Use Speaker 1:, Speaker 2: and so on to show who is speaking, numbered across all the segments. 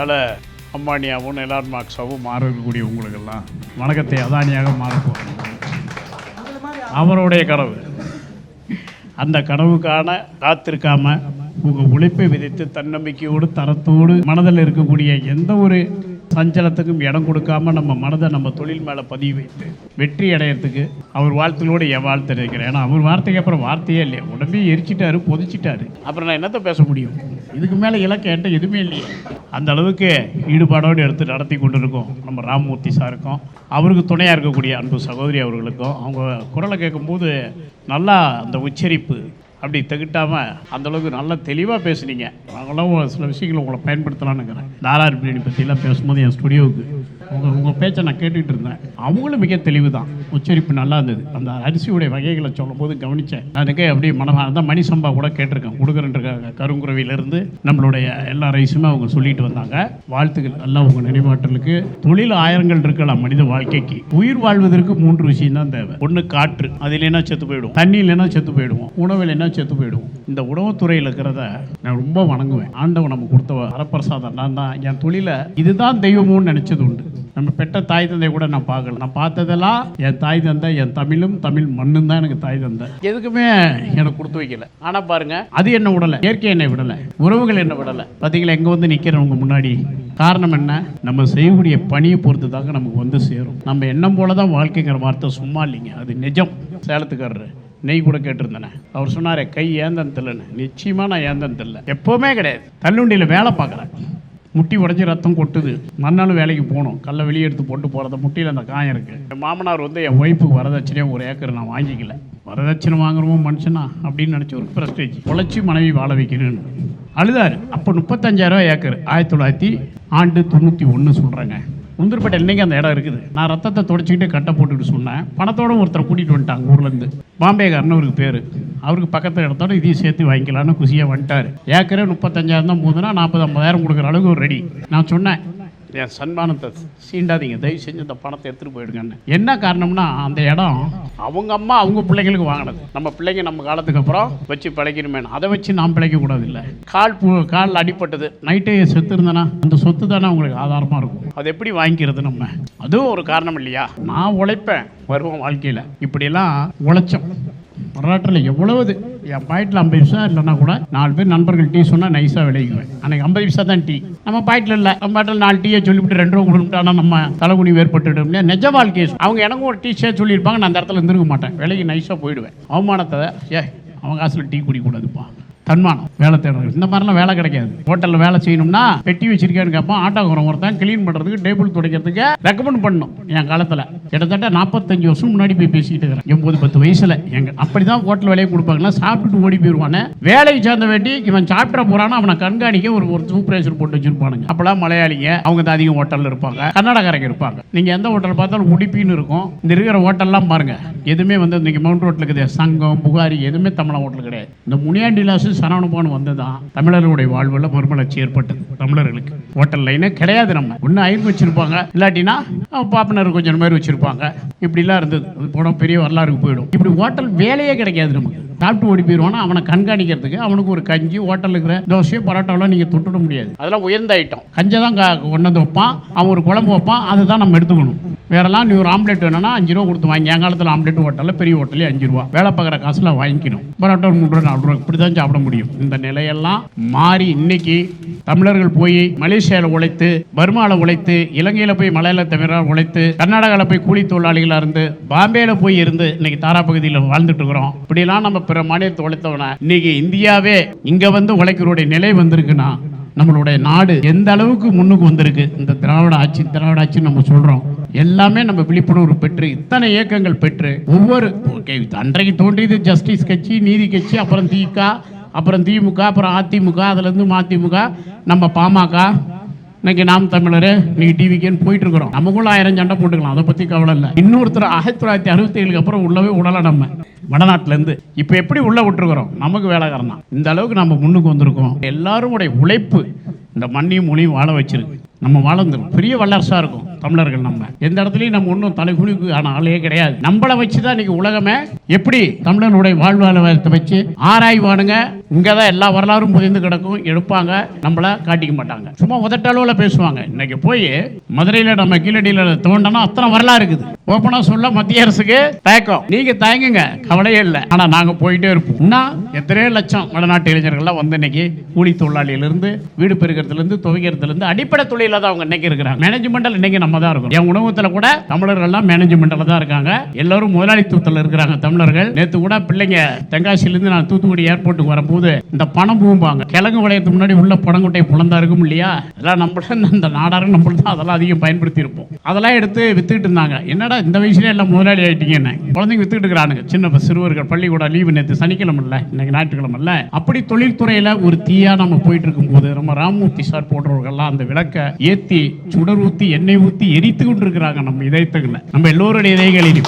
Speaker 1: எதிர்கால அம்பானியாவும் எலான் மார்க்ஸாவும் மாறக்கூடிய உங்களுக்கெல்லாம் வணக்கத்தை அதானியாக மாறப்போகிறேன் அவருடைய கனவு. அந்த கனவுக்கான காத்திருக்காம உங்கள் உழைப்பை விதைத்து தன்னம்பிக்கையோடு தரத்தோடு மனதில் இருக்கக்கூடிய எந்த ஒரு சஞ்சலத்துக்கும் இடம் கொடுக்காம நம்ம மனதை நம்ம தொழில் மேலே பதிவு வைத்து வெற்றி அடையிறதுக்கு அவர் வாழ்த்துகளோடு என் வாழ்த்து இருக்கிறேன் ஏன்னா அவர் வார்த்தைக்கு அப்புறம் வார்த்தையே இல்லையா. உடம்பே எரிச்சிட்டாரு பொதிச்சிட்டாரு. அப்புறம் நான் என்னத்தை பேச முடியும்? இதுக்கு மேலே இலக்கை என்கிட்ட எதுவுமே இல்லையே. அந்த அளவுக்கு ஈடுபாடோடு எடுத்து நடத்தி கொண்டு இருக்கோம் நம்ம ராமமூர்த்தி சாருக்கும் அவருக்கு துணையாக இருக்கக்கூடிய அன்பு சகோதரி அவர்களுக்கும். அவங்க குரலை கேட்கும்போது நல்லா அந்த உச்சரிப்பு அப்படி தகுட்டாமல் அந்தளவுக்கு நல்லா தெளிவாக பேசுனீங்க. நாங்களாம் சில விஷயங்களை உங்களை பயன்படுத்தலாம்னுங்கிறேன் தாரார் பிரியாணி பற்றிலாம் பேசும்போது என் ஸ்டுடியோவுக்கு உங்கள் உங்கள் பேச்சை நான் கேட்டுக்கிட்டு இருந்தேன். அவங்களும் மிக தெளிவு தான் உச்சரிப்பு நல்லா இருந்தது. அந்த அரிசியுடைய வகைகளை சொல்லும்போது கவனித்தேன் அதுக்கே அப்படியே மனமாக தான் மணி சம்பா கூட கேட்டிருக்கேன். கொடுக்குறேன்ற கருங்குறவியிலேருந்து நம்மளுடைய எல்லா ரைஸுமே அவங்க சொல்லிட்டு வந்தாங்க. வாழ்த்துக்கள். எல்லாம் உங்கள் நினைவாற்றலுக்கு. தொழில் ஆயிரங்கள் இருக்கலாம் மனித வாழ்க்கைக்கு. உயிர் வாழ்வதற்கு மூன்று விஷயம் தான் தேவை. ஒன்று காற்று. அது இல்லைன்னா செத்து போயிடுவோம் தண்ணி இல்லைன்னா செத்து போயிடுவோம்? உணவு இல்லைன்னா செத்து போயிடுவோம் இந்த உணவுத்துறையில் இருக்கிறத நான் ரொம்ப வணங்குவேன். ஆண்டவன் நம்ம கொடுத்த வரப்பிரசாதம். நான் தான். என் தொழிலை இதுதான் தெய்வமும்னு நினச்சது உண்டு. நம்ம பெற்ற தாய் தந்தை கூட நான் பார்க்கல. நான் பார்த்ததெல்லாம் என் தாய் தந்தை என் தமிழும் தமிழ் மண்ணும் தான் எனக்கு தாய் தந்தை. எதுக்குமே எனக்கு கொடுத்து வைக்கல. ஆனால் பாருங்க அது என்ன விடலை? இயற்கை என்னை விடலை. உறவுகள் என்ன விடலை. பார்த்தீங்களா எங்கே வந்து நிற்கிறவங்க முன்னாடி. காரணம் என்ன? நம்ம செய்யக்கூடிய பணியை பொறுத்து தாங்க நமக்கு வந்து சேரும். நம்ம எண்ணம் போல தான் வாழ்க்கைங்கிற வார்த்தை சும்மா இல்லைங்க. அது நிஜம். சேலத்துக்காரரு நெய் கூட கேட்டிருந்தேனே. அவர் சொன்னாரே கை ஏந்தன் தெரியலன்னு நிச்சயமாக நான் ஏந்தன் தெரியல எப்போவுமே கிடையாது. தள்ளுண்டியில் வேலை பார்க்குறேன். முட்டி உடஞ்சி ரத்தம் கொட்டுது. மறுநாள் வேலைக்கு போகணும் கல்லை வெளியே எடுத்து போட்டு போகிறத முட்டியில் அந்த காயம் இருக்குது என் மாமனார் வந்து என் ஒய்ஃபுக்கு வரதட்சணையாக ஒரு ஏக்கர் நான் வாங்கிக்கல. வரதட்சணை வாங்குறவன் மனுஷனா அப்படின்னு நினச்ச ஒரு ப்ரெஸ்டேஜ் உழைச்சி மனைவி வாழ வைக்கணும்னு. அழுதார். அப்போ முப்பத்தஞ்சாயிரம் ஏக்கர். ஆயிரத்தி தொள்ளாயிரத்தி ஆண்டு தொண்ணூற்றி ஒன்று சொல்கிறாங்க முந்திரிப்பேட்டை இன்னைக்கு அந்த இடம் இருக்குது. நான் ரத்தத்தை தொடச்சிக்கிட்டு கட்டை போட்டுக்கிட்டு சொன்னேன். பணத்தோட ஒருத்தரை கூட்டிகிட்டு வந்துட்டாங்க ஊர்லேருந்து. பாம்பேகாரன் அவருக்கு பேர். அவருக்கு பக்கத்து இடத்தோட இதையும் சேர்த்து வாங்கிக்கலான்னு குசியாக வந்துட்டார். ஏக்கரே முப்பத்தஞ்சாயிரம் தான் போதுன்னா நாற்பது ஐம்பதாயிரம் கொடுக்குற அளவுக்கு ஒரு ரெடி. நான் சொன்னேன் என் சன்மானத்தை சீண்டாதீங்க. தயவு செஞ்சு அந்த பணத்தை எடுத்துகிட்டு போயிடுங்கன்னு. என்ன காரணம்னா அந்த இடம் அவங்க அம்மா அவங்க பிள்ளைங்களுக்கு வாங்கினது. நம்ம பிள்ளைங்க நம்ம காலத்துக்கு அப்புறம் வச்சு பிழைக்கணுமே அதை வச்சு நாம் பிழைக்கக்கூடாது இல்லை கால் கால் காலில் அடிப்பட்டது. நைட்டே செத்து இருந்தேன்னா அந்த சொத்து தானே உங்களுக்கு ஆதாரமாக இருக்கும். அது எப்படி வாங்கிக்கிறது நம்ம? அதுவும் ஒரு காரணம் இல்லையா? நான் உழைப்பேன். வருவோம் வாழ்க்கையில். இப்படியெல்லாம் உழைச்சோம். வரலாற்றில் எவ்வளவு என் பாயிண்டில் ஐம்பது பைசா இல்லைன்னா கூட நாலு பேர் நண்பர்கள் டீ சொன்னால் நைஸாக விளைவிக்குவேன் அன்றைக்கி ஐம்பது பைசா தான் டீ. நம்ம பாயிண்டில் இல்லை. நம்ம பாட்டில் நாலு டீயை சொல்லிவிட்டு ரெண்டு ரூபா கொடுத்துட்டானா நம்ம தலைகுனி ஏற்பட்டுடும் நெஜ வாழ்க்கை அவங்க எனக்கும் ஒரு டீ ஷேர் சொல்லியிருப்பாங்க. நான் அந்த இடத்துல இருந்திருக்க மாட்டேன். விலைக்கு நைஸாக போயிடுவேன். அவமானத்தை ஏ அவங்க காசில் டீ குடிக்கூடாதுப்பா தன்மானம் வேலை தேடுறது இந்த மாதிரிலாம் வேலை கிடைக்காது. ஹோட்டலில் வேலை செய்யணும்னா பெட்டி வச்சிருக்கேன்னு கேட்பான். ஆட்டோக்காரன் ஒருத்தன் கிளீன் பண்ணுறதுக்கு டேபிள் துடைக்கிறதுக்கு ரெக்கமெண்ட் பண்ணும் என் காலத்தில் கிட்டத்தட்ட நாற்பத்தஞ்சு வருஷம் முன்னாடி போய் பேசிக்கிட்டு இருக்கிறேன். எண்பது பத்து வயசில் எங்க அப்படி தான் ஹோட்டல் வேலையை கொடுப்பாங்கன்னா சாப்பிட்டுட்டு ஓடி போயிடுவானே வேலைக்கு சேர்ந்த வேண்டி இவன் சாப்பிட்ற போறானா அவனை கண்காணிக்க ஒரு ஒரு சூப்பர்வைசர் போட்டு வச்சிருப்பானுங்க. அப்பெல்லாம் மலையாளிங்க அவங்க தான் அதிகம் ஹோட்டலில் இருப்பாங்க. கர்நாடகாரங்க இருப்பாங்க. நீங்கள் எந்த ஹோட்டல் பார்த்தாலும் உடுப்பின்னு இருக்கும். இந்த இருக்கிற ஹோட்டல்லாம் பாருங்கள் எதுவுமே வந்து இன்னைக்கு மவுண்ட் ரோட்டில் இருக்குது சங்கம் புகாரி எதுவுமே தமிழ் ஹோட்டல் கிடையாது. இந்த முனியாண்டி லாசஸ் சரவணபவன் வந்து தான் தமிழர்களுடைய வாழ்வில் மறுமலர்ச்சி ஏற்பட்டது. தமிழர்களுக்கு. ஹோட்டல் லைனே கிடையாது நம்ம. ஒன்று ஐந்து வச்சிருப்பாங்க. இல்லாட்டினா பாப்பனர் கொஞ்சம் பேர் வச்சிருப்பாங்க. இப்படிலாம் இருந்தது. அது போனால் பெரிய வரலாறுக்கு போயிடும். இப்படி ஹோட்டல் வேலையே கிடைக்காது நமக்கு. சாப்பிட்டு ஓடி போயிடுவானா அவனை கண்காணிக்கிறதுக்கு அவனுக்கு ஒரு கஞ்சி ஹோட்டலில் இருக்கிற தோசையோ பரோட்டாவெல்லாம் நீங்கள் தொட்டுட முடியாது. அதெல்லாம் உயர்ந்த ஐட்டம் கஞ்சை தான் கொண்டு வந்து வைப்பான். அவன் ஒரு குழம்பு வைப்பான். அதை தான் நம்ம எடுத்துக்கணும். வேறெல்லாம் நீ ஒரு ஆம்லெட் வேணும்னா அஞ்சு ரூபா கொடுத்து வாங்கி. என் காலத்தில் ஆம்லெட் ஹோட்டலில் பெரிய ஹோட்டலே அஞ்சு ரூபா. வேலை பார்க்குற காசில் வாங்கிக்கணும். பரோட்டா மூணு ரூபா நாலு ரூபா. இப்படி தான் சாப்பிட முடியும். இந்த நிலையெல்லாம் மாறி இன்னைக்கு தமிழர்கள் போய் மலேசியாவில் உழைத்து பர்மாவில் உழைத்து இலங்கையில் போய் மலையாள தமிழர் உழைத்து கர்நாடகாவில் போய் கூலி தொழிலாளிகளாக இருந்து பாம்பேயில் போய் இருந்து இன்னைக்கு தாரா பகுதியில் வாழ்ந்துட்டு இருக்கிறோம். இப்படிலாம் நம்ம பிற மாநிலத்தை உழைத்தவன இன்னைக்கு இந்தியாவே இங்கே வந்து உழைக்கிறோடைய நிலை வந்திருக்குன்னா நம்மளுடைய நாடு எந்த அளவுக்கு முன்னுக்கு வந்திருக்கு? இந்த திராவிட ஆட்சி திராவிட ஆட்சி நம்ம சொல்கிறோம் எல்லாமே நம்ம விழிப்புணர்வு பெற்று இத்தனை இயக்கங்கள் பெற்று ஒவ்வொரு அன்றைக்கு தோன்றியது ஜஸ்டிஸ் கட்சி நீதி கட்சி அப்புறம் திக அப்புறம் திமுக அப்புறம் அதிமுக அதுலேருந்து மதிமுக நம்ம பாமக. இன்னைக்கு நாம் தமிழர் இன்னைக்கு டிவிக்குன்னு போயிட்டு இருக்கிறோம் நமக்குள்ள ஆயிரம் சண்டை போட்டுக்கலாம் அதை பற்றி கவலை இல்லை. இன்னொருத்தர் ஆயிரத்தி தொள்ளாயிரத்தி அறுபத்தி ஏழுக்கு அப்புறம் உள்ளவே விடலை நம்ம. வடநாட்டிலேருந்து. இப்போ எப்படி உள்ள விட்டுருக்குறோம்? நமக்கு வேலைக்காரனா தான். இந்த அளவுக்கு நம்ம முன்னுக்கு வந்திருக்கோம். எல்லாருடைய உழைப்பு இந்த மண்ணையும் மொழியும் வாழ வச்சிருக்கு. நம்ம வாழ்ந்துடும் பெரிய வல்லரசாக இருக்கும். தமிழர்கள் நம்ம. எந்த இடத்துலையும் நம்ம ஒன்றும் தலைகுனிக்கு ஆன ஆளே கிடையாது. நம்மளை வச்சு தான் இன்னைக்கு உலகமே எப்படி தமிழனுடைய வாழ்வாதாரத்தை வச்சு ஆராய்வானுங்க இங்கே தான் எல்லா வரலாறும் புதிந்து கிடக்கும். எடுப்பாங்க. நம்மளை காட்டிக்க மாட்டாங்க. சும்மா உதட்டளவில் பேசுவாங்க. இன்னைக்கு போய் மதுரையில் நம்ம கீழடியில் தோண்டனா அத்தனை வரலாறு இருக்குது. ஓப்பனாக சொல்ல மத்திய அரசுக்கு தயக்கம். நீங்கள் தயங்குங்க. கவலையே இல்லை. ஆனால் நாங்கள் போயிட்டே இருப்போம். இன்னும் எத்தனையோ லட்சம் வடநாட்டு இளைஞர்கள்லாம் வந்து இன்னைக்கு கூலி தொழிலாளியிலிருந்து வீடு பெருக்கிறதுலேருந்து துவைக்கிறதுலேருந்து அடிப்படை தொழிலில் தான் அவங்க இன்னைக்கு இருக்கிறாங்க. மேனேஜ்மெண்டல் இன்னைக்கு நம்ம தான் இருக்கும். என் உணவகத்தில் கூட தமிழர்கள்லாம் மேனேஜ்மெண்ட்டில் தான் இருக்காங்க. எல்லாரும் முதலாளித்துவத்தில் இருக்கிறாங்க தமிழர்கள். நேற்று கூட பிள்ளைங்க தென்காசியிலேருந்து நான் தூத்துக்குடி ஏர்போர்ட்டுக்கு வரும்போது இந்த பணம் பூம்பாங்க. கிழங்கு வளையத்துக்கு முன்னாடி உள்ள பணங்குட்டை புலந்தா இருக்கும் இல்லையா? அதெல்லாம் நம்மளும் இந்த நாடாரும் நம்மளும் தான் அதெல்லாம் அதிகம் பயன்படுத்தி இருப்போம் அதெல்லாம் எடுத்து வித்துக்கிட்டு இருந்தாங்க. என்னடா இந்த வயசுல எல்லாம் முதலாளி ஆயிட்டீங்கன்னு. குழந்தைங்க வித்துக்கிட்டு இருக்கிறானுங்க. சின்ன சிறுவர்கள் பள்ளிக்கூட லீவு நேற்று சனிக்கிழமை இல்லை இன்னைக்கு ஞாயிற்றுக்கிழமை இல்லை அப்படி தொழில்துறையில ஒரு தீயா நம்ம போயிட்டு இருக்கும்போது நம்ம ராமூர்த்தி சார் போன்றவர்கள்லாம் அந்த விளக்க ஏத்தி சுடர் ஊத்தி எண்ணெய் ஊத்தி எரித்து கொண்டிருக்கிறாங்க நம்ம இதயத்துக்குள்ள. நம்ம எல்லோருடைய இதயங்களிலும்.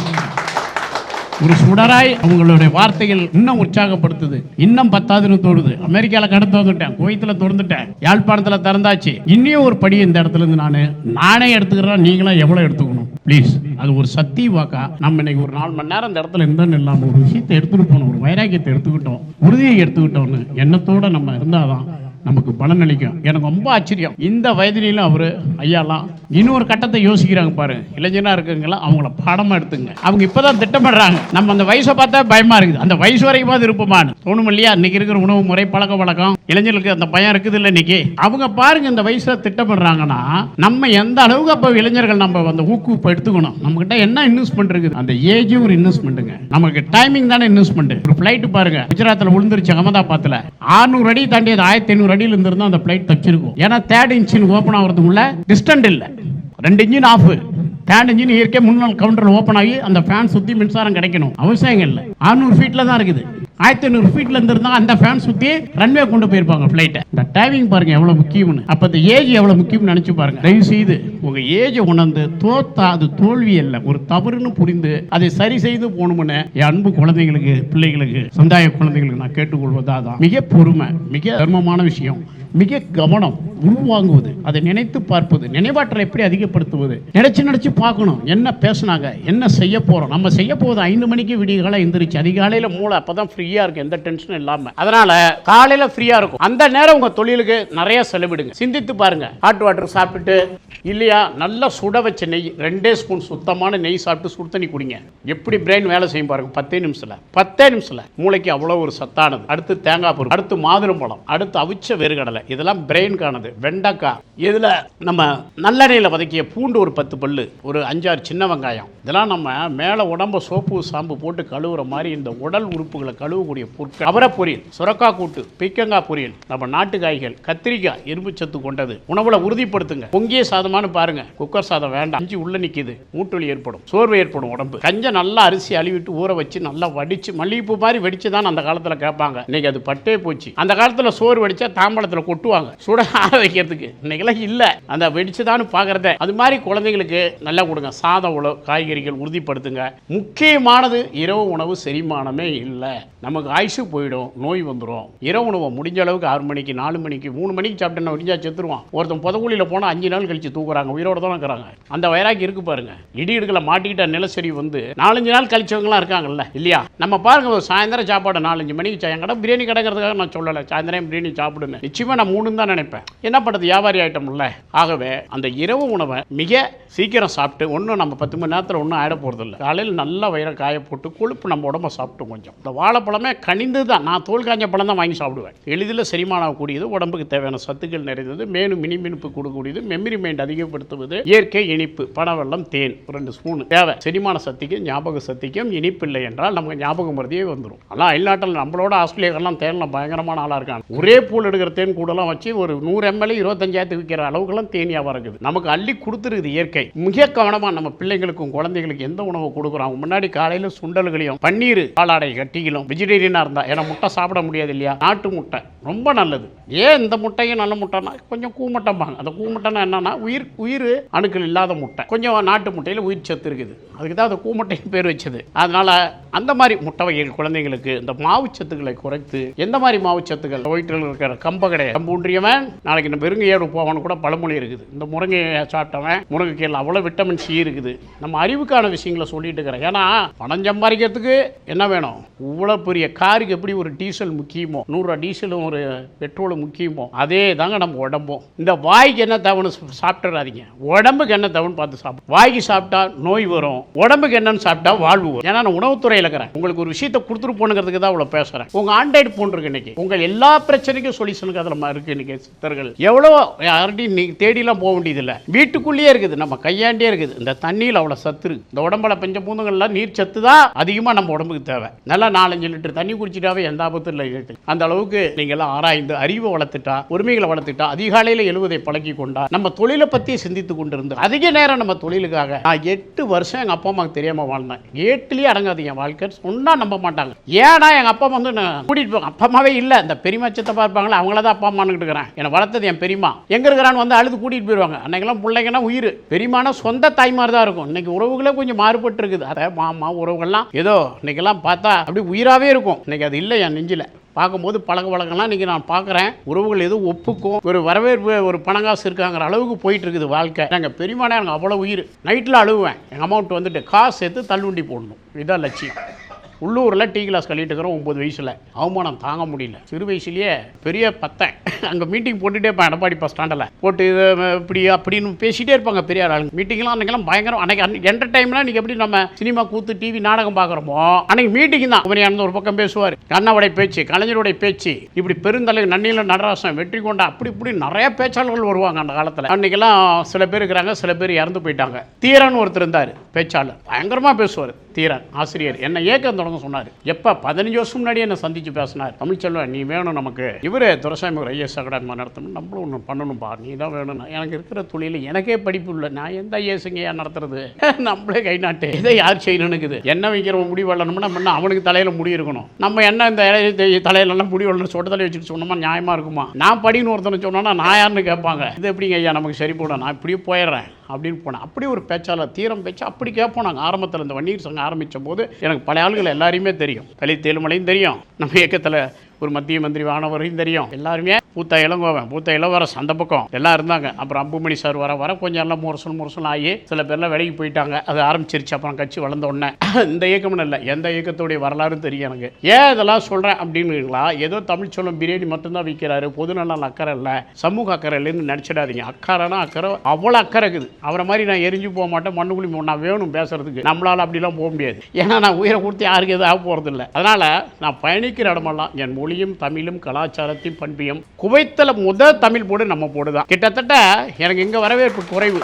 Speaker 1: ஒரு சுடராய் அவங்களுடைய வார்த்தைகள் இன்னும் உற்சாகப்படுத்துது. இன்னும் பத்தாதுன்னு தோணுது. அமெரிக்கால கடந்து வந்துட்டேன். குவைத்தில் திறந்துட்டேன். யாழ்ப்பாணத்துல திறந்தாச்சு. இன்னும் ஒரு படி இந்த இடத்துல இருந்து நான் நானே எடுத்துக்கிறேன்? நீங்களும் எவ்வளவு எடுத்துக்கணும்? ப்ளீஸ் அது ஒரு சக்தி வாக்கா. நம்ம இன்னைக்கு ஒரு நாலு மணி நேரம் இந்த இடத்துல இருந்தோன்னு இல்லாமல் ஒரு விஷயத்தை எடுத்துட்டு போனோம். ஒரு வைராக்கியத்தை எடுத்துக்கிட்டோம். உறுதியை எடுத்துக்கிட்டோம்னு. எண்ணத்தோட நம்ம இருந்தாதான் நமக்கு பலன் அளிக்கும் எனக்கு ரொம்ப ஆச்சரியம். இந்த வயதிலும் அவர் ஐயாலாம் இன்னொரு கட்டத்தை யோசிக்கிறாங்க பாரு. இளைஞனா இருக்குங்களா அவங்கள பாடமா எடுத்துங்க. அவங்க இப்பதான் திட்டமிடுறாங்க நம்ம அந்த வயசை பார்த்தா பயமா இருக்குது. அந்த வயசு வரைக்கும் அது இருப்போமான்னு. தோணும் இல்லையா? இன்னைக்கு இருக்கிற உணவு முறை பழக்க வழக்கம். இளைஞர்களுக்கு அந்த பயம் இருக்குது இல்லை இன்னைக்கு? அவங்க பாருங்க இந்த வயசுல திட்டமிடுறாங்கன்னா நம்ம எந்த அளவுக்கு அப்போ இளைஞர்கள் நம்ம அந்த ஊக்குவிப்பு எடுத்துக்கணும்? நம்ம கிட்ட என்ன இன்வெஸ்ட்மெண்ட் இருக்குது? அந்த ஏஜும் ஒரு இன்வெஸ்ட்மெண்ட்டுங்க நமக்கு டைமிங் தானே இன்வெஸ்ட்மெண்ட் ஒரு ஃபிளைட் பாருங்க. குஜராத்தில் விழுந்துருச்சு அகமதாபாத்தில் 600 அடி தாண்டி அது ஆயிரத்தி ஐநூறு அடியில் இருந்திருந்தா அந்த பிளைட் தச்சிருக்கும். ஏன்னா தேர்ட் இன்ஜின் ஓப்பன் ஆகிறதுக்குள்ள டிஸ்டன்ட் இல்லை. ரெண்டு இன்ஜின் ஆஃப் தேர்ட் இன்ஜின் இயற்கை முன்னாள் கவுண்டர் ஓப்பன் ஆகி அந்த ஃபேன் சுற்றி மின்சாரம் கிடைக்கணும். அவசியம் இல்லை. 600 ஃபீட்டில் தான் இருக்குது. ஆயிரத்தி ஐநூறு ஃபீட்ல இருந்திருந்தா அந்த ஃபேன் சுற்றி ரன்வே கொண்டு போயிருப்பாங்க ஃப்ளைட்டை இந்த டைமிங் பாருங்க எவ்வளோ முக்கியம்னு. அப்போ இந்த ஏஜ் எவ்வளோ முக்கியம்னு நினச்சி பாருங்க. தயவு செய்து உங்கள் ஏஜை உணர்ந்து தோத்தா அது தோல்வி அல்ல. ஒரு தவறுன்னு புரிந்து அதை சரி செய்து போகணும்னு என் அன்பு குழந்தைங்களுக்கு பிள்ளைகளுக்கு சமுதாய குழந்தைகளுக்கு நான் கேட்டுக்கொள்வதா தான் மிக பொறுமை மிக தர்மமான விஷயம். மிக கவனம் உள்வாங்குவது அதை நினைத்து பார்ப்பது நினைவாற்றலை எப்படி அதிகப்படுத்துவது? நினைச்சு நினைச்சு பார்க்கணும் என்ன பேசுனாங்க என்ன செய்ய போறோம்? நம்ம செய்ய போகுது ஐந்து மணிக்கு விடியகாலை எந்திரிச்சு அதிகாலையில மூளை அப்பதான் ஃப்ரீயா இருக்கும் எந்த டென்ஷனும் இல்லாம. அதனால காலையில ஃப்ரீயா இருக்கும். அந்த நேரம் உங்க தொழிலுக்கு நிறைய செலவிடுங்க. சிந்தித்து பாருங்க. ஹாட் வாட்டர் சாப்பிட்டுட்டு இல்லையா நல்லா சுட வச்ச நெய் ரெண்டே ஸ்பூன் சுத்தமான நெய் சாப்பிட்டு சுடு தண்ணி குடிங்க. எப்படி பிரெயின் வேலை செய்யும் பாருங்க பத்தே நிமிஷத்துல. பத்தே நிமிஷத்துல மூளைக்கு அவ்வளோ ஒரு சத்தானது. அடுத்து தேங்காய் பொருள் அடுத்து மாதுளம்பழம் அடுத்து அவிச்ச வெறுகடலை இதெல்லாம் பிரெயின்கானது வெண்டைக்காய் இதில் நம்ம நல்லெண்ணெயில் வதக்கிய பூண்டு ஒரு பத்து பல்லு ஒரு அஞ்சாறு சின்ன வெங்காயம். இதெல்லாம் நம்ம மேலே உடம்ப சோப்பு சாம்பு போட்டு கழுவுற மாதிரி இந்த உடல் உறுப்புகளை கழுவக்கூடிய பொருட்கள். அவரை பொரியல் சுரக்காய் கூட்டு பீக்கங்காய் பொரியல் நம்ம நாட்டு காய்கள் கத்திரிக்காய் இரும்பு சத்து கொண்டது. உணவுல உறுதிப்படுத்துங்க. பொங்கிய சாதமானு பாருங்க. குக்கர் சாதம் வேண்டாம். அஞ்சு உள்ள நிற்கிது மூட்டுவலி ஏற்படும். சோர்வு ஏற்படும் உடம்பு. கஞ்ச நல்லா அரிசி அழிவிட்டு ஊற வச்சு நல்லா வடிச்சு மல்லிகைப்பூ மாதிரி வெடிச்சு தான் அந்த காலத்தில் கேட்பாங்க இன்னைக்கு அது பட்டே போச்சு. அந்த காலத்தில் சோறு வடிச்சா தாம்பழத்தில் கொட்டுவாங்க. சுட ஆற வைக்கிறதுக்கு. இன்னைக்கெல்லாம் இல்லை. அந்த வெடிச்சுதான்னு பார்க்குறத அது மாதிரி குழந்தைங்களுக்கு நல்லா கொடுங்க. சாதம் உணவு காய்கறிகள் உறுதிப்படுத்துங்க. முக்கியமானது இரவு உணவு செரிமானமே இல்லை. நமக்கு ஆயுசு போயிடும். நோய் வந்துடும் இரவு உணவை முடிஞ்ச அளவுக்கு ஆறு மணிக்கு நாலு மணிக்கு மூணு மணிக்கு சாப்பிட்டு முடிஞ்சா செத்துருவான். ஒருத்தன் புதகுழியில் போனால் அஞ்சு நாள் கழிச்சு தூக்குறாங்க உயிரோட தான் இருக்கிறாங்க. அந்த வயராக்கி இருக்கு பாருங்க. இடி இடுக்கல மாட்டிக்கிட்ட நிலச்சரி வந்து நாலஞ்சு நாள் கழிச்சவங்களாம் இருக்காங்கல்ல இல்லையா? நம்ம பாருங்க ஒரு சாயந்தரம் சாப்பாடு நாலஞ்சு மணிக்கு என் கடை பிரியாணி கிடைக்கிறதுக்காக நான் சொல்லலை. சாயந்தரம் பிரியாணி சாப்பிடுன்னு? நிச்சயமா நான் மூணுன்னு தான் நினைப்பேன். என்ன பண்ணுறது வியாபாரி ஆயிட்டோம்ல. ஆகவே அந்த இரவு உணவை மிக சீக்கிரம் சாப்பிட்டு ஒன்றும் நம்ம பத்து மணி நேரத்தில் ஒன்றும் ஆயிட இல்லை காலையில் நல்லா வயிறை காய போட்டு கொழுப்பு நம்ம உடம்ப சாப்பிட்டு கொஞ்சம். இந்த வாழைப்பழமே கனிந்து தான் நான் தோல் காஞ்ச பழம் தான் வாங்கி சாப்பிடுவேன். எளிதில் செரிமானம் கூடியது உடம்புக்கு தேவையான சத்துக்கள் நிறைந்தது மேலும் இனிமினிப்பு கொடுக்கூடியது மெமரி மைண்ட் அதிகப்படுத்துவது இயற்கை இனிப்பு பனவெல்லம் தேன் ரெண்டு ஸ்பூன் தேவை. செரிமான சக்திக்கும் ஞாபக சக்திக்கும் இனிப்பு இல்லை என்றால் நமக்கு ஞாபகம் மருதியே வந்துடும் ஆனால் அயல்நாட்டில் நம்மளோட ஆஸ்திரேலியாக்கெல்லாம் தேனில் பயங்கரமான ஆளாக இருக்காங்க. ஒரே பூல் எடுக்கிற தேன் கூட ரோடெல்லாம் வச்சு ஒரு நூறு எம்எல்ஏ இருபத்தஞ்சாயிரத்துக்கு விற்கிற அளவுக்குலாம் தேனியாக வியாபாரம் இருக்குது நமக்கு அள்ளி கொடுத்துருக்குது இயற்கை. மிக கவனமாக நம்ம பிள்ளைங்களுக்கும் குழந்தைகளுக்கு எந்த உணவு கொடுக்குறோம்? முன்னாடி காலையில் சுண்டல்களையும் பன்னீர் காலாடை கட்டிகளும் வெஜிடேரியனாக இருந்தால் ஏன்னா முட்டை சாப்பிட முடியாது இல்லையா? நாட்டு முட்டை ரொம்ப நல்லது. ஏன் இந்த முட்டையும் நல்ல முட்டைனா கொஞ்சம் கூமட்டம்பாங்க. அந்த கூமுட்டைனா என்னன்னா உயிர் உயிர் அணுக்கள் இல்லாத முட்டை. கொஞ்சம் நாட்டு முட்டையில் உயிர் சத்து இருக்குது. அதுக்கு தான் அந்த கூமுட்டைன்னு பேர் வச்சது. அதனால் அந்த மாதிரி முட்டை வகைகள் குழந்தைங்களுக்கு இந்த மாவுச்சத்துக்களை குறைத்து எந்த மாதிரி மாவுச்சத்துக்கள்? வயிற்றில் இருக்கிற கம்ப கிடையாது தம்பூன்றியவன் நாளைக்கு இந்த பெருங்கையோடு போவான்னு கூட பழமொழி இருக்குது. இந்த முருங்கையை சாப்பிட்டவன் முருங்கைக்கீரை அவ்வளோ விட்டமின் சி இருக்குது. நம்ம அறிவுக்கான விஷயங்களை சொல்லிட்டு இருக்கிறேன் ஏன்னா பணம் சம்பாதிக்கிறதுக்கு என்ன வேணும்? இவ்வளோ பெரிய காருக்கு எப்படி ஒரு டீசல் முக்கியமோ நூறுரூவா டீசலும் ஒரு பெட்ரோலும் முக்கியமோ அதே தாங்க நம்ம உடம்பும். இந்த வாய்க்கு என்ன தவணு சாப்பிட்டுறாதீங்க. உடம்புக்கு என்ன தவணு பார்த்து சாப்பிடும் வாய்க்கு சாப்பிட்டா நோய் வரும். உடம்புக்கு என்னன்னு சாப்பிட்டா வாழ்வு வரும். ஏன்னா நான் உணவுத்துறையில் இருக்கிறேன். உங்களுக்கு ஒரு விஷயத்தை கொடுத்துட்டு போனுங்கிறதுக்கு தான் இவ்வளோ பேசுகிறேன் உங்கள் ஆண்ட்ராய்டு ஃபோன் இருக்கு இன்னைக்கு. உங்கள் எல்லா பிரச்சனைக்கும் சொல்யூஷனுக்கு அதில் இருக்குது இன்னைக்கு சித்தர்கள். எவ்வளோ யார்கிட்டையும் நீ தேடிலாம் போக வேண்டியதில்லை. வீட்டுக்குள்ளேயே இருக்குது நம்ம கையாண்டே இருக்குது. இந்த தண்ணியில் அவ்வளோ சத்து இருக்கு. இந்த உடம்புல பஞ்ச பூந்தங்கள்லாம் நீர் சத்து தான் அதிகமாக நம்ம உடம்புக்கு தேவை. நல்லா நாலஞ்சு லிட்டர் தண்ணி குடிச்சிட்டாவே எந்த ஆபத்தும் இல்லை அந்த அளவுக்கு நீங்க எல்லாம் ஆராய்ந்து அறிவை வளர்த்துட்டா உரிமைகளை வளர்த்துட்டா அதிகாலையில் எழுவதை பழக்கி கொண்டா நம்ம தொழிலை பற்றி சிந்தித்து கொண்டிருந்து அதிக நேரம் நம்ம தொழிலுக்காக. நான் எட்டு வருஷம் எங்கள் அப்பா அம்மாவுக்கு தெரியாம வாழ்ந்தேன். ஏட்டுலேயே அடங்காது என் வாழ்க்கை. சொன்னா நம்ப மாட்டாங்க. ஏன்னா எங்கள் அப்பா அம்மா வந்து நான் கூட்டிட்டு போங்க அப்பா அம்மாவே இல்லை. இந்த பெரியமா சித்தப்பா இருப்பாங்களே அவங்கள தான் அப்பா அம்மான்னு இருக்கிறேன். என்னை வளர்த்தது என் பெரியமா எங்க இருக்கிறான்னு வந்து அழுது கூட்டிகிட்டு போயிடுவாங்க அன்னைக்கெல்லாம் பிள்ளைங்கன்னா உயிர். பெரியமான சொந்த தாய்மார் தான் இருக்கும். இன்னைக்கு உறவுகளே கொஞ்சம் மாறுபட்டு இருக்குது. அதை மாமா உறவுகள்லாம் ஏதோ இன்னைக்கெல்லாம் பார்த்தா அப்படி உயிராகவே இருக்கும். இன்னைக்கு அது இல்லை என் நெஞ்சில். பார்க்கும்போது பழக்க வழக்கம்லாம் இன்றைக்கி நான் பார்க்குறேன். உறவுகள் எதுவும் ஒப்புக்கும். ஒரு வரவேற்பு ஒரு பணங்காசு இருக்காங்கிற அளவுக்கு போயிட்டு இருக்குது வாழ்க்கை. எங்கள் பெரியமான எனக்கு அவ்வளோ உயிர். நைட்டில் அழுவேன். எங்கள் அமௌண்ட் வந்துட்டு காசு சேர்த்து தள்ளுண்டி போடணும். இதுதான் லட்சியம். உள்ளூரில் டீ கிளாஸ் கழிட்டுக்கிறோம் ஒம்பது வயசில் அவமானம் தாங்க முடியல. சிறு வயசுலேயே பெரிய பத்தன். அங்கே மீட்டிங் போட்டுகிட்டே இருப்பேன் எடப்பாடி பஸ் ஸ்டாண்டில் போட்டு இது இப்படி அப்படின்னு பேசிகிட்டே இருப்பாங்க பெரிய ஆளுங்க. மீட்டிங்லாம் அன்றைக்கெல்லாம் பயங்கரம். அன்றைக்கி என்டர்டைம்லாம் இன்றைக்கி எப்படி நம்ம சினிமா கூத்து டிவி நாடகம் பார்க்குறோமோ அன்றைக்கி மீட்டிங் தான். அவர் ஒரு பக்கம் பேசுவார். கண்ணாவுடைய பேச்சு கலைஞருடைய பேச்சு. இப்படி பெருந்தலைவர் நன்னில நடராசன் வெற்றி கொண்டா அப்படி இப்படி நிறைய பேச்சாளர்கள் வருவாங்க அந்த காலத்தில். அன்றைக்கெல்லாம் சில பேர் இருக்கிறாங்க சில பேர் இறந்து போயிட்டாங்க. தீரன் ஒருத்தர் இருந்தார். பேச்சாளர் பயங்கரமாக பேசுவார் தீரன் ஆசிரியர். என்னை ஏக்கம் தொடங்க சொன்னார். எப்போ பதினஞ்சு வருஷம் முன்னாடி என்னை சந்திச்சு பேசினார். தமிழ்ச்செல்வன் நீ வேணும் நமக்கு. இவரு துரசாமி ஒரு ஐஎஸ் அகாடமி நடத்தணும். நம்மளும் ஒன்று பண்ணணும்பா. நீ தான் வேணும். எனக்கு இருக்கிற தொழில் எனக்கே படிப்பு இல்லை. நான் எந்த ஐஎஸ்ங்க நடத்துறது? நம்மளே கை நாட்டு. இதை யார் செய்யணும்னு இருக்குது என்ன வைக்கிறவன் முடி வளரணும்னா முன்ன அவனுக்கு தலையில் முடி இருக்கணும்? நம்ம என்ன இந்த தலையிலலாம் முடி வளரணும் சொட்ட வச்சுட்டு சொன்னோமா? நியாயமாக இருக்குமா? நான் படின்னு ஒருத்தனை சொன்னோன்னா நான் யாருன்னு கேட்பாங்க. இது எப்படிங்க ஐயா நமக்கு சரி போட நான் இப்படியே போயிடுறேன். அப்படின்னு போனேன் அப்படி ஒரு பேச்சாளர் தீரம் பேச்சு அப்படி கேட்போம் நாங்கள் ஆரம்பத்தில் இந்த வன்னியர் சங்கம் ஆரம்பித்த போது எனக்கு பல ஆளுகள் எல்லாரையுமே தெரியும். தலி தேலுமலையும் தெரியும். நம்ம இயக்கத்தில் ஒரு மத்திய மந்திரி வானவரையும் தெரியும். எல்லாருமே பூத்த இளங்கோவன் பூத்த இளவரசன் அந்த பக்கம். எல்லாம் இருந்தாங்க. அப்புறம் அம்புமணி சார் வர வர கொஞ்சம் எல்லாம் முரசல் முரசல் ஆகி சில பேர்லாம் விலைக்கு போயிட்டாங்க. அது ஆரம்பிச்சிருச்சு. அப்புறம் கட்சி வளர்ந்த உடனே. இந்த இயக்கம்னு இல்லை. எந்த இயக்கத்துடைய வரலாறும் தெரியும் எனக்கு. ஏன் இதெல்லாம் சொல்கிறேன் அப்படின்னுங்களா? ஏதோ தமிழ் சொல்லும் பிரியாணி மட்டும்தான் விற்கிறாரு பொதுநலம் அக்கறை இல்லை. சமூக அக்கறை இல்லைன்னு நினச்சிடாதீங்க அக்கறைனா அக்கறை. அவ்வளோ அக்கறை இருக்குது. அவரை மாதிரி நான் எரிஞ்சு போக மாட்டேன். மண்ணுக்குழி நான் வேணும் பேசுறதுக்கு. நம்மளால் அப்படிலாம் போக முடியாது. ஏன்னா நான் உயிரை கொடுத்து யாருக்கு எதுவும் ஆக போகிறதில்ல அதனால் நான் பயணிக்கிற இடமெல்லாம் என் மொழியும் தமிழும் கலாச்சாரத்தையும் பண்பியும். குவைத்தில் முதல் தமிழ் போடு நம்ம போடுதான் கிட்டத்தட்ட எனக்கு இங்கே வரவேற்பு குறைவு.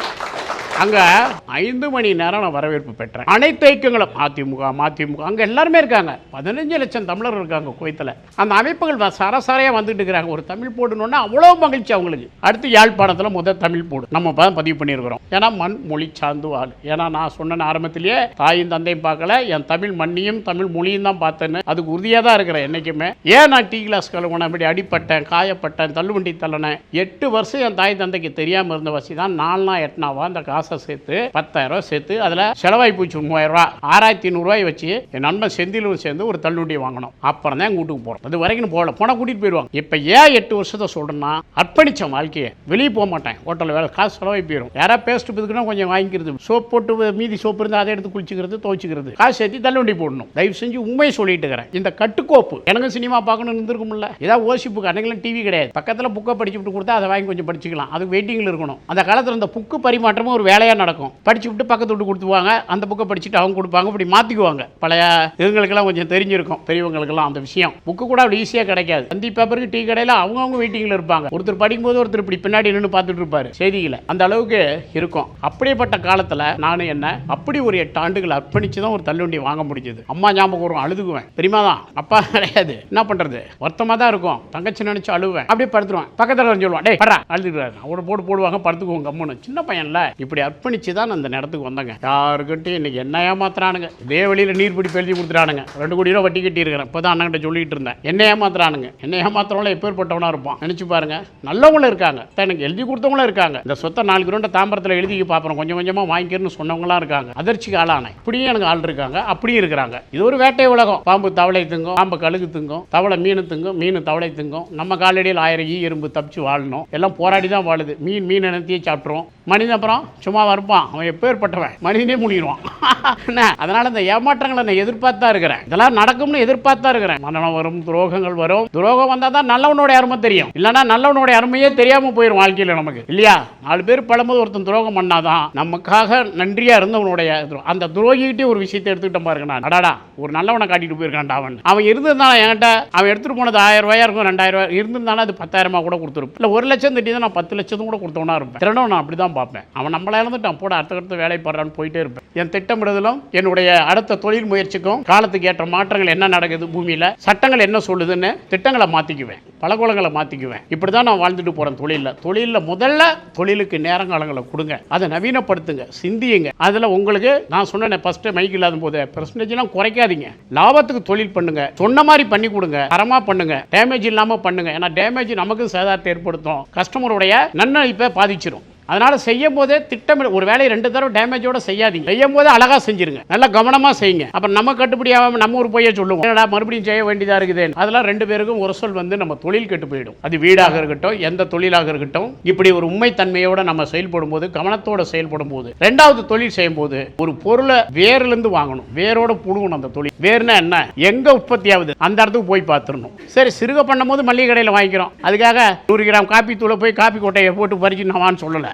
Speaker 1: அங்கே ஐந்து மணி நேரம் நான் வரவேற்பு பெற்றேன். அனைத்து ஐக்கியங்களும் அதிமுக மதிமுக அங்கே எல்லாருமே இருக்காங்க. பதினஞ்சு லட்சம் தமிழர் இருக்காங்க குவைத்தில். அந்த அமைப்புகள் வ- சரசரையாக வந்துட்டு இருக்கிறாங்க. ஒரு தமிழ் போடணும்னா அவ்வளோ மகிழ்ச்சி அவங்களுக்கு. அடுத்து யாழ்ப்பாணத்தில் முதல் தமிழ் போடு. நம்ம தான் பதிவு பண்ணியிருக்கிறோம். ஏன்னா மண் மொழி சார்ந்து ஆள். ஏன்னா நான் சொன்ன ஆரம்பத்திலேயே தாயும் தந்தையும் பார்க்கல. என் தமிழ் மண்ணியும் தமிழ் மொழியும் தான் பார்த்தேன்னு அதுக்கு உறுதியாக தான் இருக்கிறேன் என்றைக்குமே ஏன் நான் டீ கிளாஸ் கழுவுனேன் இப்படி அடிப்பட்டேன் காயப்பட்டேன் தள்ளுவண்டி தள்ளினேன்? எட்டு வருஷம் என் தாய் தந்தைக்கு தெரியாமல் இருந்த வசி தான் நாலு நாள் எட்டுனாவா அந்த காசு சேர்த்து பத்தாயிரம் ரூபாய் சேர்த்து அதில் செலவாய் போச்சு மூவாயிரம் ரூபா ஆறாயிரத்தி நூறுரூவாய் வச்சு என் நண்பன் செந்திலும் சேர்ந்து ஒரு தள்ளுவண்டி வாங்கணும் அப்புறம் தான் வீட்டுக்கு போகிறோம் அது வரைக்கும் போகல. போனால் கூட்டிகிட்டு போயிடுவாங்க. இப்போ ஏன் எட்டு வருஷத்தை சொல்கிறேன்னா அர்ப்பணித்தேன் வாழ்க்கையை. வெளியே போக மாட்டேன். ஹோட்டலில் வேலை. காசு செலவாய் போயிடும் யாராவது பேஸ்ட் பிதுக்குன்னா கொஞ்சம் வாங்கிக்கிறது. சோப் போட்டு மீதி சோப்பு இருந்தால் அதை எடுத்து குளிச்சுக்கிறது துவைச்சிக்கிறது. காசு சேர்த்து தள்ளுவண்டி போடணும். தயவு செஞ்சு உண்மையை சொல்லிட்டு இருக்கிறேன். இந்த கட்டுக்கோப்பு. எனக்கு சினிமா பார்க்கணும்னு இருந்திருக்கும்ல. ஏதாவது ஓசி புக் அன்னைக்கெல்லாம் டிவி கிடையாது. பக்கத்தில் புக்கை படிச்சு விட்டு கொடுத்தா அதை வாங்கி கொஞ்சம் படிச்சுக்கலாம். அது வெயிட்டிங்கில் இருக்கணும். அந்த காலத்தில் இந்த புக்கு பரிமாற்றமும் ஒரு வேலை வேலையாக நடக்கும். படிச்சு விட்டு பக்கத்து விட்டு கொடுத்துவாங்க அந்த புக்கை படிச்சுட்டு அவங்க கொடுப்பாங்க. இப்படி மாற்றிக்குவாங்க பழைய இதுங்களுக்கெல்லாம் கொஞ்சம் தெரிஞ்சிருக்கும். பெரியவங்களுக்கெல்லாம் அந்த விஷயம். புக்கு கூட அப்படி ஈஸியாக கிடைக்காது. தந்தி பேப்பருக்கு டீ கடையில் அவங்கவுங்க வெயிட்டிங்கில் இருப்பாங்க. ஒருத்தர் படிக்கும்போது ஒருத்தர் இப்படி பின்னாடி நின்று பார்த்துட்டு இருப்பாரு. செய்திகளை. அந்த அளவுக்கு இருக்கும். அப்படிப்பட்ட காலத்தில் நானும் என்ன அப்படி ஒரு எட்டு ஆண்டுகள் அர்ப்பணிச்சு தான் ஒரு தள்ளுவண்டி வாங்க முடிஞ்சது. அம்மா ஞாபகம் வரும் அழுதுக்குவேன் தெரியுமா தான்? அப்பா கிடையாது. என்ன பண்ணுறது வருத்தமாக தான் இருக்கும். தங்கச்சி நினச்சி அழுவேன். அப்படியே படுத்துருவேன். பக்கத்தில் சொல்லுவான் டே படா அழுதுக்கிறாரு அவரை போட்டு போடுவாங்க படுத்துக்குவோம் கம்முன்னு. சின்ன பையன்ல இப்படி அர்ப்பணிச்சு தான் நான் இந்த இடத்துக்கு வந்தேங்க. யாருக்கிட்டையும் இன்றைக்கி என்ன ஏமாத்துறானுங்க. இதே வழியில் நீர் பிடிப்பு எழுதி கொடுத்துறானுங்க ரெண்டு கோடி ரூபா வட்டி கட்டியிருக்கிறேன். இப்போ தான் அண்ணன்கிட்ட சொல்லிட்டு இருந்தேன். என்ன ஏமாத்துறானுங்க. என்ன ஏமாத்துறவங்கள எப்பேற்பட்டவனாக இருப்பான். நினச்சி பாருங்கள் நல்லவங்களும் இருக்காங்க. தான் எனக்கு எழுதி கொடுத்தவங்களும் இருக்காங்க. இந்த சொத்தை நாலு கிரௌண்ட தாம்பரத்தில் எழுதி பார்ப்போம் கொஞ்சம் கொஞ்சமாக வாங்கிக்கிறேன்னு சொன்னவங்களாம் இருக்காங்க. அதிர்ச்சிக்கு ஆளானேன். இப்படியும் எனக்கு ஆள் இருக்காங்க. அப்படியும் இருக்கிறாங்க. இது ஒரு வேட்டை உலகம். பாம்பு தவளை திங்கும் பாம்பு கழுகு திங்கும் தவளை மீன் திங்கும் மீன் தவளை திங்கும். நம்ம காலடியில் ஆயிரம் ஈ எறும்பு தப்பிச்சு வாழணும். எல்லாம் போராடி தான் வாழுது. மீன் மீன் இனத்தையே சாப்பிட்ருவோம் மனிதன் அப்புறம் சும்மா இருப்பான் அவன் எப்பேற்பட்டவன்? மனிதனே முடிவான் என்ன? அதனால இந்த ஏமாற்றங்களை நான் எதிர்பார்த்தா இருக்கிறேன். இதெல்லாம் நடக்கும்னு எதிர்பார்த்தா இருக்கிறேன். மரணம் வரும் துரோகங்கள் வரும். துரோகம் வந்தால் தான் நல்லவனுடைய அருமை தெரியும். இல்லைன்னா நல்லவனுடைய அருமையே தெரியாம போயிடும் வாழ்க்கையில் நமக்கு. இல்லையா? நாலு பேர் பழம்போது ஒருத்தன் துரோகம் பண்ணாதான் நமக்காக நன்றியா இருந்தவனுடைய துரோ- அந்த துரோகிக்கிட்டே ஒரு விஷயத்தை எடுத்துக்கிட்ட பாருங்க நான். அடாடா ஒரு நல்லவனை காட்டிட்டு போயிருக்கான்டா அவன். அவன் இருந்திருந்தானா என்கிட்ட? அவன் எடுத்துட்டு போனது ஆயிரம் ரூபாயா இருக்கும் ரெண்டாயிரம் ரூபாய் இருந்திருந்தானா அது பத்தாயிரமா கூட கொடுத்துருப்பேன். இல்லை ஒரு லட்சம் திட்டி தான் நான் பத்து லட்சத்தும் கூட கொடுத்தவனா இருப்பேன். திறனும் நான் அப்படி தான் பார்ப்பேன். அவன் நம்மள இழந்துட்டான் போட அடுத்த அடுத்த வேலை போடுறான்னு போயிட்டே இருப்பேன். என் திட்டமிடுதலும் என்னுடைய அடுத்த தொழில் முயற்சிக்கும் காலத்துக்கு ஏற்ற மாற்றங்கள் என்ன நடக்குது பூமியில்? சட்டங்கள் என்ன சொல்லுதுன்னு திட்டங்களை மாற்றிக்குவேன் பழக்கவழங்களை மாற்றிக்குவேன் இப்படி தான் நான் வாழ்ந்துட்டு போகிறேன் தொழிலில். தொழிலில் முதல்ல தொழிலுக்கு நேரங்காலங்களை கொடுங்க. அதை நவீனப்படுத்துங்க சிந்தியுங்க. அதில் உங்களுக்கு நான் சொன்னேன் ஃபஸ்ட்டு மைக் இல்லாத போது பெர்சன்டேஜ்லாம் குறைக்காதீங்க. லாபத்துக்கு தொழில் பண்ணுங்க. சொன்ன மாதிரி பண்ணி கொடுங்க. தரமாக பண்ணுங்க. டேமேஜ் இல்லாமல் பண்ணுங்க. ஏன்னா டேமேஜ் நமக்கு சேதாரத்தை ஏற்படுத்தும். கஸ்டமருடைய நன்னழிப்பை பாதிச்சிடும் அதனால செய்யும் போதே திட்டமிட ஒரு வேலையை ரெண்டு தடவை டேமேஜோட செய்யாதீங்க. செய்யும் போதே அழகா செஞ்சிருங்க. நல்லா கவனமா செய்யுங்க. அப்புறம் நம்ம கட்டுப்படியாகாம நம்ம ஒரு பொய்யை சொல்லுவோம். என்னடா மறுபடியும் செய்ய வேண்டியதா இருக்குது அதெல்லாம் ரெண்டு பேருக்கும் ஒரு சொல் வந்து நம்ம தொழில் கெட்டு போயிடும். அது வீடாக இருக்கட்டும் எந்த தொழிலாக இருக்கட்டும் இப்படி ஒரு உண்மைத்தன்மையோட நம்ம செயல்படும் போது கவனத்தோட செயல்படும் போது ரெண்டாவது தொழில் செய்யும் போது ஒரு பொருளை வேர்ல இருந்து வாங்கணும். வேரோட புழுகணும் அந்த தொழில். வேர்னா என்ன? எங்க உற்பத்தி ஆகுது அந்த இடத்துக்கு போய் பார்த்துடணும் சரி சிறுக பண்ணும் போது மளிகை கடையில் வாங்கிக்கிறோம். அதுக்காக நூறு கிராம் காப்பி தூளை போய் காப்பி கொட்டையை போட்டு பறிச்சு நான் சொல்லலை.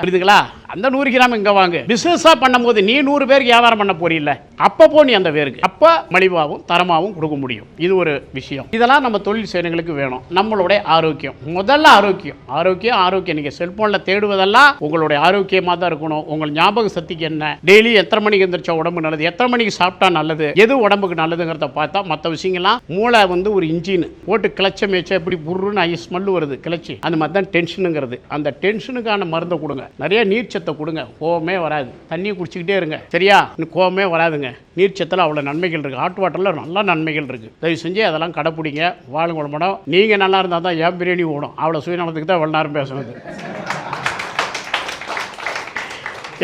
Speaker 1: புரியுதுங்களா? அந்த நூறு கிராம் இங்க வாங்கு. பிசினஸா பண்ணும்போது நீ நூறு பேருக்கு வியாபாரம் பண்ண போறீல்ல? அப்ப போ நீ அந்த பேருக்கு அப்ப மலிவாகவும் தரமாகவும் கொடுக்க முடியும். இது ஒரு விஷயம். இதெல்லாம் நம்ம தொழில் செய்யறவங்களுக்கு வேணும். நம்மளுடைய ஆரோக்கியம். முதல்ல ஆரோக்கியம். ஆரோக்கியம் ஆரோக்கியம். நீங்க செல்போன்ல தேடுவதெல்லாம் உங்களுடைய ஆரோக்கியமா தான் இருக்கணும். உங்கள் ஞாபக சக்திக்கு என்ன? டெய்லி எத்தனை மணிக்கு எந்திரிச்சா உடம்பு நல்லது? எத்தனை மணிக்கு சாப்பிட்டா நல்லது? எது உடம்புக்கு நல்லதுங்கிறத பார்த்தா மற்ற விஷயங்கள்லாம் மூளை வந்து ஒரு இன்ஜின் போட்டு கிளச்ச மேய்ச்சா எப்படி புருன்னு ஐ ஸ்மெல் வருது. கிளச்சி. அந்த மாதிரி தான் டென்ஷனுங்கிறது அந்த டென்ஷனுக்கான மருந்தை கொடுங்க. நிறைய நீர்ச்சத்தை கொடுங்க. கோவமே வராது. தண்ணி குடிச்சிக்கிட்டே இருங்க. சரியா? கோவமே வராதுங்க. நீர்ச்சத்தில் அவ்வளோ நன்மைகள் இருக்குது ஹாட் வாட்டரில் நல்ல நன்மைகள் இருக்குது தயவு செஞ்சு அதெல்லாம் கடைப்பிடிங்க. வாழும் குடும்பம் நீங்கள் நல்லா இருந்தால் தான் ஏன் பிரியாணி ஓடும். அவ்வளோ சுயநலத்துக்கு தான் இவ்வளோ நேரம் பேசுனது.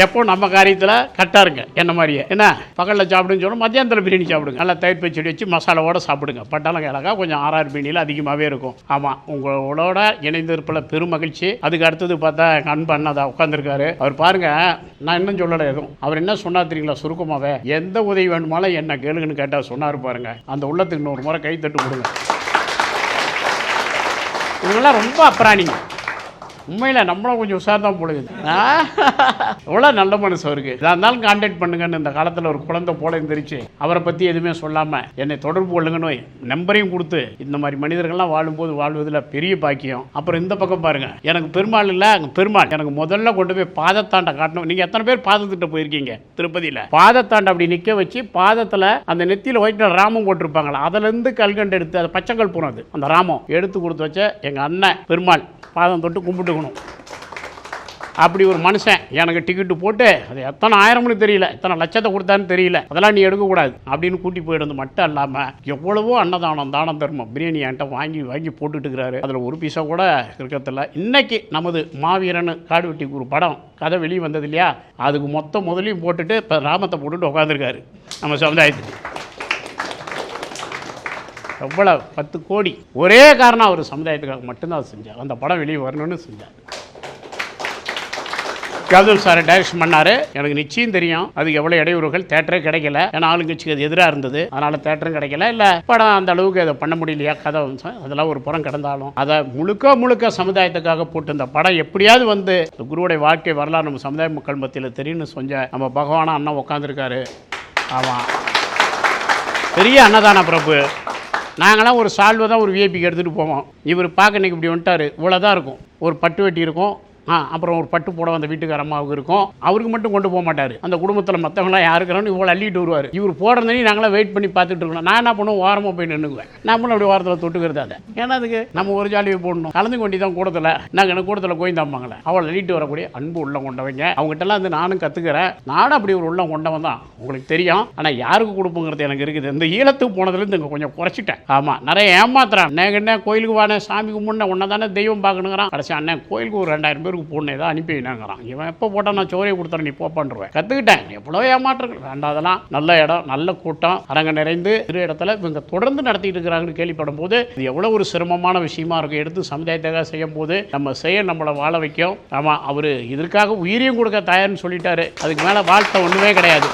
Speaker 1: எப்போ நம்ம காரியத்தில் கரெக்டாக இருங்க என்ன மாதிரியே? என்ன? பகலில் சாப்பிடுன்னு சொல்லணும் மத்தியானத்தில் பிரியாணி சாப்பிடுங்க. நல்லா தயிர் பச்சடி வச்சு மசாலாவோட சாப்பிடுங்க. பட்டாளம் கிழக்கா கொஞ்சம் ஆறாறு பிரியாணியில் அதிகமாகவே இருக்கும். ஆமாம் உங்களோட இணைந்திருப்பில் பெரும் மகிழ்ச்சி. அதுக்கு அடுத்தது பார்த்தா எங்கள் அன்பு உட்காந்துருக்காரு அவர் பாருங்க நான் இன்னும் சொல்லலை எதுவும். அவர் என்ன சொன்னார் தெரியுங்களா சுருக்கமாகவே எந்த உதவி வேணுமாலும் என்ன கேளுங்கன்னு கேட்டால் சொன்னார் பாருங்க. அந்த உள்ளத்துக்கு இன்னொரு முறை கை தட்டு கொடுங்க இவங்கெல்லாம் ரொம்ப அப்ராணிங்க. உண்மையில் நம்மளும் கொஞ்சம் உஷார் தான் போடுது எவ்வளோ நல்ல மனசு அவருக்கு. இதாக இருந்தாலும் கான்டாக்ட் பண்ணுங்கன்னு இந்த காலத்தில் ஒரு குழந்தை போல இருந்துருச்சு. அவரை பற்றி எதுவுமே சொல்லாமல் என்னை தொடர்பு கொள்ளுங்கன்னு நம்பரையும் கொடுத்து இந்த மாதிரி மனிதர்கள்லாம் வாழும்போது வாழ்வதில் பெரிய பாக்கியம். அப்புறம் இந்த பக்கம் பாருங்கள் எனக்கு பெருமாள் இல்லை அங்கே பெருமாள். எனக்கு முதல்ல கொண்டு போய் பாதத்தாண்டை காட்டணும். நீங்கள் எத்தனை பேர் பாதத்திட்ட போயிருக்கீங்க? திருப்பதியில். பாதத்தாண்டை அப்படி நிற்க வச்சு பாதத்தில் அந்த நெத்தியில் ஒயிட் ராமம் போட்டிருப்பாங்களா? அதுலேருந்து கல்கண்டு எடுத்து அது பச்சைக்கல் போனது. அந்த ராமம் எடுத்து கொடுத்து வச்ச எங்கள் அண்ணன் பெருமாள் பாதம் தொட்டு கும்பிட்டு இருக்கணும். அப்படி ஒரு மனுஷன் எனக்கு டிக்கெட்டு போட்டு அது எத்தனை ஆயிரம்னு தெரியல எத்தனை லட்சத்தை கொடுத்தான்னு தெரியல அதெல்லாம் நீ எடுக்கக்கூடாது அப்படின்னு கூட்டி போயிடுறது மட்டும் இல்லாமல் எவ்வளவோ அன்னதானம் தானம் தர்மம் பிரியாணி என்கிட்ட வாங்கி வாங்கி போட்டுட்டு இருக்கிறாரு அதில் ஒரு பீஸா கூட இருக்கிறதில்ல. இன்னைக்கு நமது மாவீரன் காடுவெட்டி ஒரு படம் கதை வெளியே வந்தது இல்லையா? அதுக்கு மொத்தம் முதலையும் போட்டுட்டு இப்போ ராமத்தை போட்டுட்டு உட்காந்துருக்காரு நம்ம சமுதாயத்துக்கு. எவ்வளோ பத்து கோடி. ஒரே காரணம் அவர் சமுதாயத்துக்காக மட்டும்தான் அதை செஞ்சார். அந்த படம் வெளியே வரணும்னு செஞ்சார். கௌதம் சார் டைரக்ஷன் பண்ணாரு. எனக்கு நிச்சயம் தெரியும். அதுக்கு எவ்வளோ இடையூறுகள்? தேட்டரே கிடைக்கல. ஏன்னா ஆளுங்கட்சிக்கு அது எதிராக இருந்தது. அதனால தேட்டரும் கிடைக்கல. இல்லை படம் அந்த அளவுக்கு அதை பண்ண முடியலையா? கதை அதெல்லாம் ஒரு புறம் கிடந்தாலும். அதை முழுக்க முழுக்க சமுதாயத்துக்காக போட்டு இந்த படம் எப்படியாவது வந்து குருவுடைய வாழ்க்கை வரலாறு நம்ம சமுதாய மக்கள் மத்தியில் தெரியும்னு சொஞ்ச நம்ம பகவானா அண்ணன் உட்காந்துருக்காரு ஆமாம் பெரிய அன்னதான பிரபு. நாங்களாம் ஒரு சால்வை தான் ஒரு விஐபிக்கு எடுத்துகிட்டு போவோம். இவர் பார்க்க இன்னைக்கு இப்படி வந்துட்டார். இவ்வளோ தான் இருக்கும். ஒரு பட்டு வெட்டி இருக்கும். ஆ அப்புறம் ஒரு பட்டு புடவை அந்த வீட்டுக்கார அம்மாவுக்கு இருக்கும். அவருக்கு மட்டும் கொண்டு போக மாட்டார். அந்த குடும்பத்தில் மற்றவங்களாம் யாருக்கிறோன்னு இவ்வளோ அள்ளிட்டு வருவார். இவர் போடுறதே நாங்களாம் வெயிட் பண்ணி பார்த்துட்டு இருக்கணும். நான் என்ன பண்ணுவோம் ஓரமாக போய் நின்றுக்குவேன் நம்மளும் அப்படி ஓரத்தில் தொட்டுக்கிறது அதை. ஏன்னா அதுக்கு நம்ம ஒரு ஜாலியை போடணும். கலந்து கொண்டி தான் கூடத்தில். நாங்கள் எனக்கு கூடத்தில் கோயந்தாம்பாங்களே அவளை அள்ளிட்டு வரக்கூடிய அன்பு உள்ளம் கொண்டவங்க. அவங்ககிட்டலாம் வந்து நானும் கற்றுக்கிறேன் நானும் அப்படி ஒரு உள்ளம் கொண்டவன் தான். உங்களுக்கு தெரியும். ஆனால் யாருக்கு கொடுப்புங்கிறது எனக்கு இருக்குது. இந்த ஈழத்துக்கு போனதுலேருந்து இங்கே கொஞ்சம் குறைச்சிட்டேன். ஆமாம் நிறைய ஏமாத்துறேன். நான் என்ன கோயிலுக்கு வானே சாமி முன்னே உன்னை தானே தெய்வம் பார்க்கணுங்கிறான். கடைசி அண்ணன் கோயிலுக்கு ஒரு ரெண்டாயிரம் பேர் ஊருக்கு போடணும் ஏதோ அனுப்பி வைனாங்கிறான் இவன் எப்போ போட்டால் நான் சோறையை கொடுத்துறேன் நீ போப்பான்ருவேன் கற்றுக்கிட்டேன் எவ்வளோ ஏமாற்றங்கள் வேண்டாதெல்லாம் நல்ல இடம் நல்ல கூட்டம் அரங்க நிறைந்து இரு இடத்துல இவங்க தொடர்ந்து நடத்திட்டு இருக்கிறாங்கன்னு கேள்விப்படும் போது இது எவ்வளோ ஒரு சிரமமான விஷயமா இருக்கும். எடுத்து சமுதாயத்தை செய்யும் போது நம்ம செய்ய நம்மளை வாழ வைக்கும். ஆமாம் அவர் இதற்காக உயிரையும் கொடுக்க தயார்னு சொல்லிட்டாரு. அதுக்கு மேலே வாழ்க்கை ஒன்றுமே கிடையாது.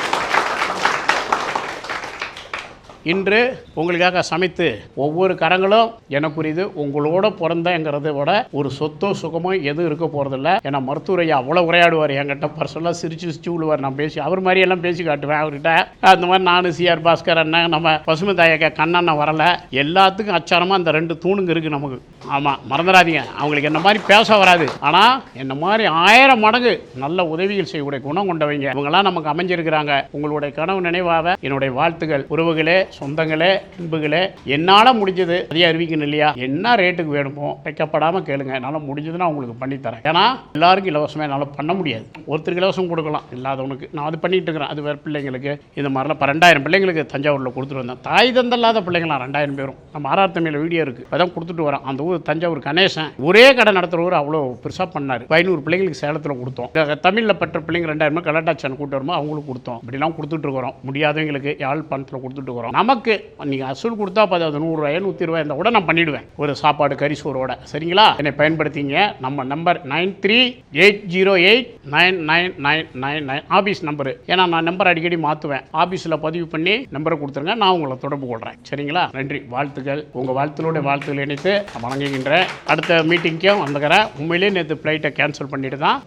Speaker 1: இன்று உங்களுக்காக சமைத்து ஒவ்வொரு கரங்களும் எனக்குரியது உங்களோட பிறந்தங்கிறத விட ஒரு சொத்தோ சுகமோ எதுவும் இருக்க போகிறதில்ல ஏன்னா மருத்துவரையா அவ்வளோ உரையாடுவார் என்கிட்ட. பர்சனலாக சிரிச்சு சிரிச்சு விழுவார் நான் பேசி அவர் மாதிரி எல்லாம் பேசி காட்டுவேன் அவர்கிட்ட. அந்த மாதிரி நானும் சிஆர் பாஸ்கர் அண்ணன் நம்ம பசுமை தாயக்க கண்ணண்ணன் வரலை. எல்லாத்துக்கும் அச்சாரமாக அந்த ரெண்டு தூணுங்க இருக்குது நமக்கு. ஆமாம் மறந்துடாதீங்க. அவங்களுக்கு என்ன மாதிரி பேச வராது. ஆனால் என்ன மாதிரி ஆயிரம் மடங்கு நல்ல உதவிகள் செய்யக்கூடிய குணம் கொண்டவங்க. இவங்கெல்லாம் நமக்கு அமைஞ்சிருக்கிறாங்க. உங்களுடைய கனவு நினைவாக என்னுடைய வாழ்த்துக்கள். உறவுகளே சொந்தங்களே அன்புகளே என்னால் முடிஞ்சது அதையும் அறிவிக்கணும் இல்லையா? என்ன ரேட்டுக்கு வேணுமோ தைக்கப்படாமல் கேளுங்க. என்னால் முடிஞ்சதுன்னா உங்களுக்கு பண்ணித்தரேன் ஏன்னா எல்லாருக்கும் இலவசமாக என்னால் பண்ண முடியாது. ஒருத்தருக்கு இலவசம் கொடுக்கலாம். இல்லாதவனுக்கு நான் அது பண்ணிட்டு இருக்கிறேன். அது வேறு பிள்ளைங்களுக்கு இந்த மாதிரிலாம் இப்போ ரெண்டாயிரம் பிள்ளைங்களுக்கு தஞ்சாவூரில் கொடுத்துட்டு வந்தேன். தாய் தந்தல்லாத பிள்ளைங்களாம் ரெண்டாயிரம் பேரும். நம்ம ஆர்ஆர் தமிழில் வீடியோ இருக்குது அதான் கொடுத்துட்டு வரோம். அந்த ஊர் தஞ்சாவூர் கணேசன் ஒரே கடை நடத்துகிறவர் அவ்வளோ பெருசாக பண்ணார். ஐநூறு பிள்ளைங்களுக்கு சேலத்தில் கொடுத்தோம். தமிழில் பெற்ற பிள்ளைங்க ரெண்டாயிரமா கலட்டாச்சான் கூட்டு வரும்போது அவங்களுக்கு கொடுத்தோம். இப்படிலாம் கொடுத்துட்டு இருக்கிறோம். முடியாதவங்களுக்கு யாழ்ப்பாணத்தில் கொடுத்துட்டு இருக்கிறோம். நமக்கு நீங்கள் அசூல் கொடுத்தா இப்போ அது நூறுரூவாயோ நூற்றி ரூபாய் இருந்தால் கூட நான் பண்ணிவிடுவேன் ஒரு சாப்பாடு கறி சோறோட. சரிங்களா? என்னை பயன்படுத்திங்க. நம்ம number nine three eight zero eight nine nine nine nine nine office number ஏன்னா நான் நம்பர் அடிக்கடி மாற்றுவேன் ஆஃபீஸில் பதிவு பண்ணி நம்பரை கொடுத்துருங்க. நான் உங்களை தொடர்பு கொள்கிறேன் சரிங்களா? நன்றி. வாழ்த்துக்கள். உங்கள் வாழ்த்துக்களோட வாழ்த்துக்கள் இணைத்து வணங்குகின்றேன். அடுத்த மீட்டிங்க்கும் வந்துக்கிறேன் உண்மையிலேயே நேற்று ஃப்ளைட்டை கேன்சல் பண்ணிட்டு தான்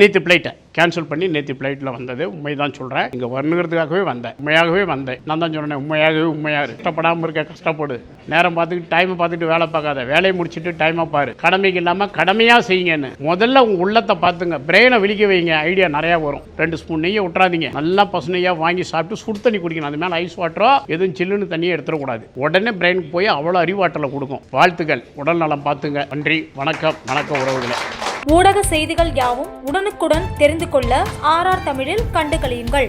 Speaker 1: நேற்று ஃப்ளைட்டை கேன்சல் பண்ணி நேற்று ஃப்ளைட்டில் வந்தது. உண்மை தான் சொல்கிறேன் இங்கே வரணுங்கிறதுக்காகவே வந்தேன். உண்மையாகவே வந்தேன். நான் தான் சொன்னேன் உண்மையாகவே உண்மையாக கஷ்டப்படாமல் இருக்க கஷ்டப்படு. நேரம் பார்த்துட்டு டைமை பார்த்துட்டு வேலை பார்க்காத. வேலையை முடிச்சுட்டு டைமை பாரு. கடமைக்கு இல்லாமல் கடமையாக செய்யுங்கன்னு. முதல்ல உங்கள் உள்ளத்தை பார்த்துங்க. பிரெயினை விழிக்க வைங்க. ஐடியா நிறையா வரும். ரெண்டு ஸ்பூன் நெய்யை விட்றாதீங்க நல்லா பசு நெய்யாக வாங்கி சாப்பிட்டு சுடு தண்ணி குடிக்கணும். அது மேலே ஐஸ் வாட்டரோ எதுவும் சில்லுன்னு தண்ணியை எடுத்துடக்கூடாது. உடனே பிரெயினுக்கு போய் அவ்வளோ அறிவாற்றலை கொடுக்கும். வாழ்த்துக்கள். உடல் நலம் பார்த்துங்க. நன்றி. வணக்கம். வணக்கம் உறவுகளை.
Speaker 2: ஊடக செய்திகள் யாவும் உடனுக்குடன் தெரிந்து கொள்ள ஆர்ஆர் தமிழில் கண்டு கழியுங்கள்